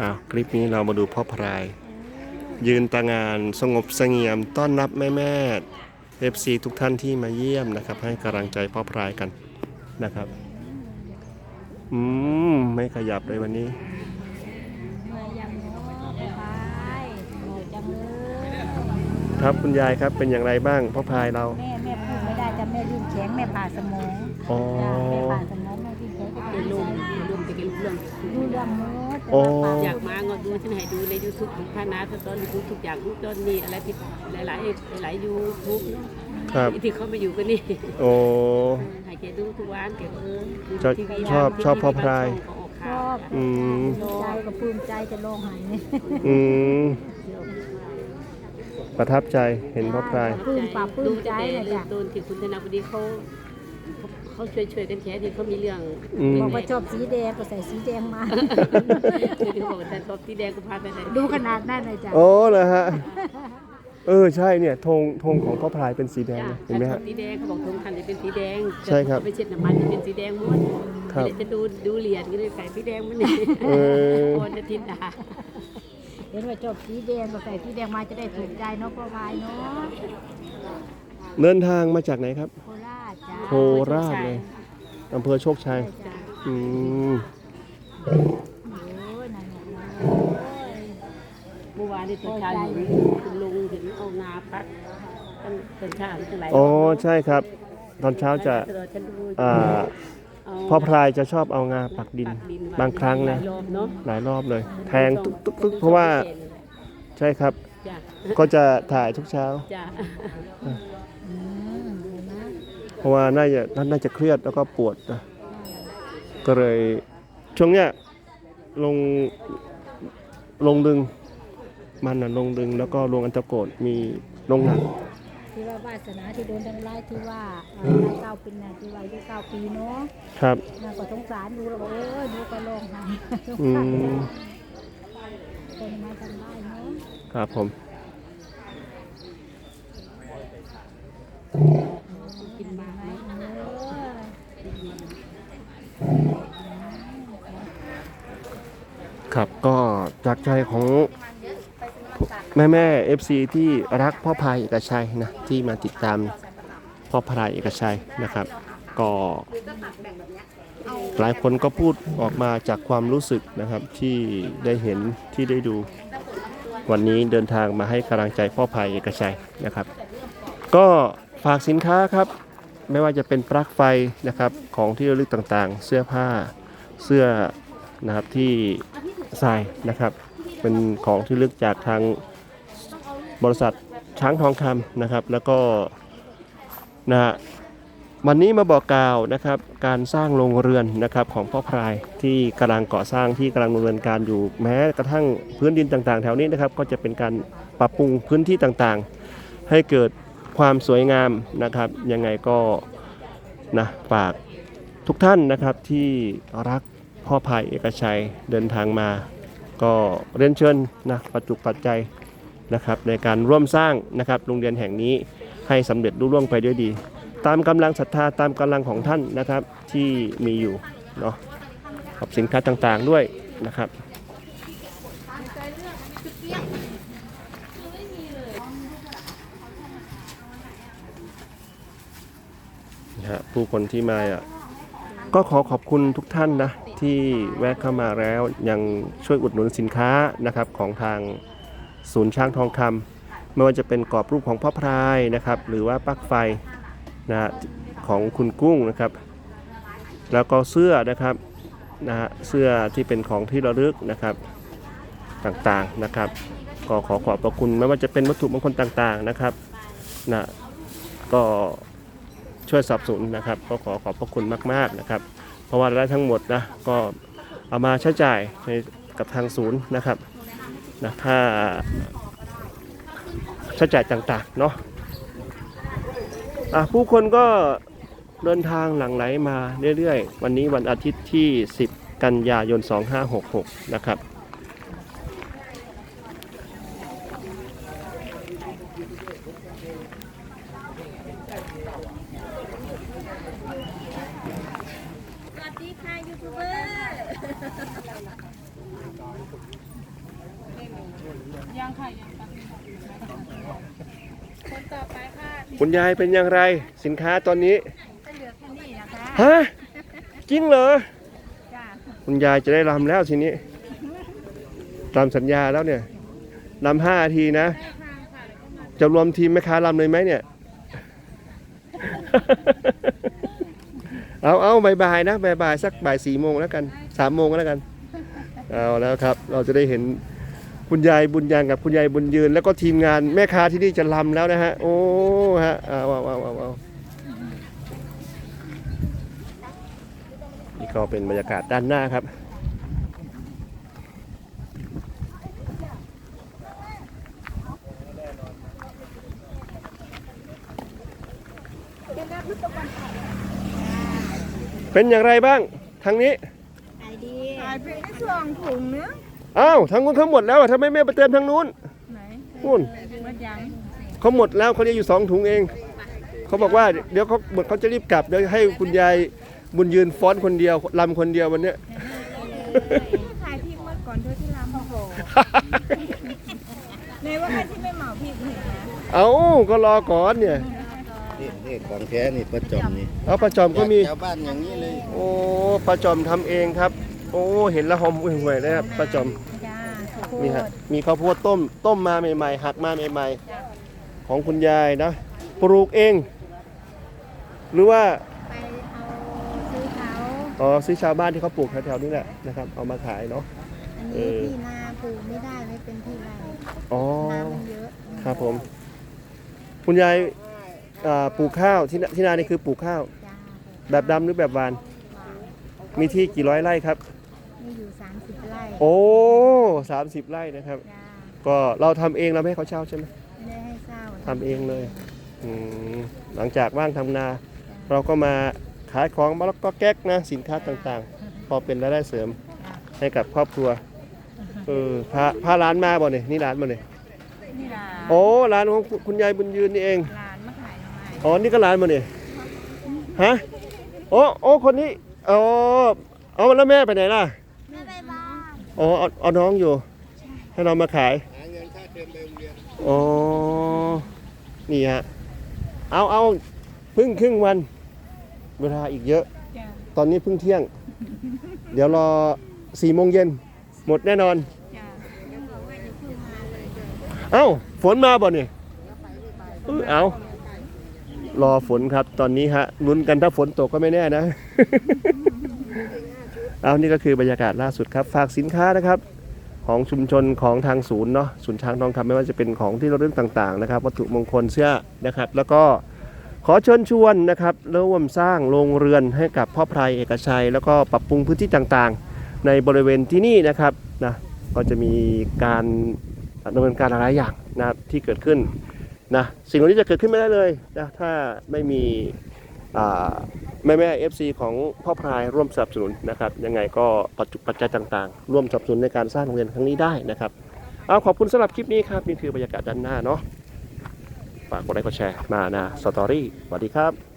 อ้าวคลิปนี้เรามาดูพ่อพราย ยืนตางานสงบเสงี่ยมต้อนรับแม่แม่เอฟซีทุกท่านที่มาเยี่ยมนะครับ ให้กำลังใจพ่อพรายกันนะครับ อืม ไม่ขยับเลยวันนี้เมื่อยยังเนาะไปเหนื่อยจังเลยครับคุณยายครับเป็นอย่างไรบ้างพ่อพรายเราแม่แม่พูดไม่ได้จะแม่ดิ้นแข็งแม่ผ่าสมองอ๋อจ้ะแม่ผ่าสมองแม่ดิ้นแข็งก็เป็นเป็นลลมมลมตะเกียบเรื่องดูเรื่องมืด โอ้ อยากมาก็ดูฉันให้ดูในยูทูบของพานาตอนดูทุกอย่างทุกตอนนี้อะไรที่หลายหลายๆหลายยูทูบครับ ที่เขามาอยู่กันนี่โอ้ ให้แกดูทุกวันแกเออดูชอบทีวีชอบชอบพ่อพรายชอบอืมใจก็ปลื้มใจจะร้องไห้เนี่ยอืม ประทับใจเห็นพ่อพราย ปลื้มปรับปลื้มใจนะจ๊ะตูนที่คุณธนบดีเขา เขาช่วยช่วยๆกันแค่ที่เขามีเรื่องอืม บอกว่าชอบสีแดงก็ใส่สีแดงมาที่เขาบอกว่าแต่ชอบที่แดงก็พาไปไหนดูขนาดนั้นเลยจ้ะโอ้เหรอฮะ เออใช่เนี่ยธงธงของพ่อพรายเป็นสีแดงจ้ะนะเห็นไหมชอฮะ บสีแดงเขาบอกธงคันจะเป็นสีแดงใช่ครับไปเช็ดน้ำมันจะเป็นสีแดงม้วนครับ เดี๋ยวจะดูดูเหรียญก็เลยใส่สีแดงมันนี่เออโอนจะทินดาเห็นว่าชอบสีแดงก็ใส่สีแดงมาจะได้ถูกใจเนาะพ่อพายเนาะเดินทางมาจากไหนครับ โค ราชจ้ะโคราชเลยอำเภอโชคชัยใช่จ้ะอืมโอ้ยนั่นน่ะโอ้ยเมื่อวานที่ตอนเช้าเห็นคุณลุงเห็นเอางาพัดตอนตอนเช้าที่ไหลอ๋อใช่ครับ ตอนเช้าจะฉันดูอ่าเอาพ่อพรายจะชอบเอางาปักดินปักดินบางครั้งนะหลายรอบเนาะหลายรอบเลย แทงตุ๊กตุ๊กตุ๊กเพราะว่าใช่ครับจ้ะก็จะถ่ายทุกเช้า จ้ะ อืมเห็นไหม เพ ราะว่าน่าจะน่าจะเครียดแล้วก็ปวดนะก็เลยช่วงเนี้ยลงลงดึงมันน่ะลงดึงแล้วก็ลงอันตะโกดมีลงหนักที่ว่าวาสนาที่โดนทำร้ายที่ว่าเอ่อได้เก้าปีน่ะที่ว่าอายุเก้าปีเนาะครับน่าก็สงสารดูแล้วบอกเออดูก็ร้องไห้สงอืสารมคนมาทำได้เนาะครับผม กินมาไหมเออ ครับก็จากใจของแม่แม่เอฟซีที่รักพ่อพายเอกชัยนะที่มาติดตามพ่อพายเอกชัยนะครับ ก็หลายคนก็พูดออกมาจากความรู้สึกนะครับที่ได้เห็นที่ได้ดูวันนี้เดินทางมาให้กำลังใจพ่อพายเอกชัยนะครับ ก็ฝากสินค้าครับ ไม่ว่าจะเป็นปลั๊กไฟนะครับของที่ระลึกต่างๆ เสื้อผ้าเสื้อนะครับที่ใส่นะครับ เป็นของที่ลึกจากทางบริษัทช้างทองคำนะครับ แล้วก็นะฮะวันนี้มาบอกกล่าวนะครับ การสร้างโรงเรือนนะครับของพ่อพรายที่กำลังก่อสร้างที่กำลังดำเนินการอยู่แม้กระทั่งพื้นดินต่างๆ แถวนี้นะครับ ก็จะเป็นการปรับปรุงพื้นที่ต่างๆ ให้เกิด ความสวยงามนะครับ ยังไงก็นะฝากทุกท่านนะครับที่รักพ่อพายเอกชัยเดินทางมา ก็เรียนเชิญนะปัจจุปัจจัยนะครับในการร่วมสร้างนะครับโรงเรียนแห่งนี้ให้สำเร็จรุ่ร่วงไปด้วยดี ตามกำลังศรัทธาตามกำลังของท่านนะครับที่มีอยู่เนาะกับสินค้าต่างๆด้วยนะครับ นะฮะ ผู้คนที่มาอะก็ขอขอบคุณทุกท่านนะที่แวะเข้ามาแล้วยังช่วยอุดหนุนสินค้านะครับของทางศูนย์ช้างทองคำไม่ว่าจะเป็นกรอบรูปของพ่อพรายนะครับ หรือว่าปลั๊กไฟนะฮะของคุณกุ้งนะครับ แล้วก็เสื้อนะครับนะฮะเสื้อที่เป็นของที่ระลึกนะครับต่างๆนะครับ ก็ขอขอบพระคุณไม่ว่าจะเป็นวัตถุมงคลต่างๆนะครับนะก็ ช่วยสนับสนุนนะครับ ก็ขอขอบพระคุณมาก ๆนะครับ เพราะว่ารายได้ทั้งหมดนะก็เอามาใช้จ่ายในกับทางศูนย์นะครับนะค่าใช้จ่ายต่างๆเนาะะผู้คนก็เดินทางหลั่งไหลมาเรื่อยๆ วันนี้วันอาทิตย์ที่ 10 กันยายน 2566 นะครับ สวัสดีค่ะยูทูบเบอร์ยังค่ะยังค่ะคนต่อไปค่ะคุณยายเป็นอย่างไร สินค้าตอนนี้จะเหลือแค่นี้นะคะฮะจริงเหรอจ้าคุณยายจะได้รำแล้วทีนี้ตามสัญญาแล้วเนี่ยรำห้านาทีนะได้ทางค่ะแล้วก็มาจะรวมทีมแม่ค้ารำเลยไหมเนี่ย เอาเอาบ่ายนะบ่ายสักบ่ายสี่โมงแล้วกันสามโมงแล้วกันเอาแล้วครับ เราจะได้เห็นคุณยายบุญยังกับคุณยายบุญยืน แล้วก็ทีมงานแม่ค้าที่นี่จะรำแล้วนะฮะโอ้ฮะเอาเอาเอาเอาเอานี่ก็เป็นบรรยากาศด้านหน้าครับ เป็นอย่างไรบ้างทางนี้ขายดีขายเพียงแค่สองถุงเนื้ออ้าวทางนู้นเขาหมดแล้วอะทำไมไม่ไปเติมทางนู้นไหนนู่นมันยังเขาหมดแล้วเขาเรียกอยู่สองถุงเองเขาบอกว่าเดี๋ยวเขาเหมือนเขาจะรีบกลับเดี๋ยวให้คุณยายบุญยืนฟ้อนคนเดียวลำคนเดียววันเนี้ย ขายพริกเมื่อก่อนเธอที่รำโอ้โหในว่าใครที่ไม่เหมาพริกเห็นไหมเอาก็รอก่อนเนี่ยนี่นี่ ของแท้นี่ประจอมนี่เอาปลาจอมก็มี ชาวบ้านอย่างนี้เลยโอ้ปลาจอมทำเองครับ โอ้เห็นแล้วหอมห่วยๆนะครับปลาจอมจ้าข้าวโพมีดฮะมีข้าวโพดต้มต้มมาใหม่ๆหักมาใหม่ๆของคุณยายนะปลูกเอง หรือว่าไปเอาซื้อเขาอ๋อซื้อชาวบ้านที่เขาปลูกแถวๆนี้แหละนะครับเอามาขายเนาะ อันเอนี้อ ที่นาปลูกไม่ได้ไม่เป็นที่ไรอ๋อ น้ำมันเยอะครับผม คุณยาย อ่าปลูกข้าวที่นาที่นานี่คือปลูกข้าว จ้าแบบดำหรือแบบหวาน มีที่กี่ร้อยไร่ครับ มีอยู่ 30 ไร่โอ้สามสิบไร่นะครับ จ้าก็เราทำเองเราไม่ให้เขาเช่าใช่ไหมไม่ได้ให้เศร้าทำเองเลยอมหลังจากว่างทำนา เราก็มาขายของมาแล้วก็แก๊กนะสินค้าต่างๆ พอเป็นรายได้เสริมให้กับครอบครัวเออพาพาร้านมาบ่เนี่ยนี่ร้านบ่เนี่ยนี่ล่ะโอ้ร้านของคุณคุณยายบุญยืนนี่เองห อ๋อ นี่ก็ร้านมาเนี่ยฮะ โอ้โอ้คนนี้อ๋อเอาแล้วแม่ไปไหนล่ะไม่ไปบ้านอ๋อเอาเอาน้องอยู่ ให้เรามาขาย หาเงินค่าเทอมไปโรงเรียนอ๋อ นี่ฮะ เอาเอาเพึ่งครึ่งวัน เวลาอีกเยอะ จ้าตอนนี้เพิ่งเที่ยง เดี๋ยวรอสี่โมงเย็น หมดแน่นอน จ้าเอ้า ฝนมาบ่เนี่ยเออเอา รอฝนครับ ตอนนี้ฮะลุ้นกันถ้าฝนตกก็ไม่แน่นะ เอานี่ก็คือบรรยากาศล่าสุดครับ ฝากสินค้านะครับ ของชุมชนของทางศูนย์เนาะศูนย์ช้างทองคำไม่ว่าจะเป็นของที่เราเรื่องต่างๆนะครับ วัตถุมงคลเสื้อนะครับ แล้วก็ขอเชิญชวนนะครับร่วมสร้างโรงเรือนให้กับพ่อไพรเอกชัย แล้วก็ปรับปรุงพื้นที่ต่างๆ ในบริเวณที่นี่นะครับนะก็จะมีการดำเนินการหลายอย่างนะครับที่เกิดขึ้น นะสิ่งเหล่านี้จะเกิดขึ้นไม่ได้เลยนะถ้าไม่มีแม่แม่เอฟซีของพ่อพรายร่วมสนับสนุนนะครับยังไงก็ปัจจุปัจจัยต่างๆ ร่วมสนับสนุนในการสร้างโรงเรียนครั้งนี้ได้นะครับเอาขอบคุณสำหรับคลิปนี้ครับนี่คือบรรยากาศด้านหน้าเนาะฝากกดไลค์กดแชร์มานะสตอรี่สวัสดีครับ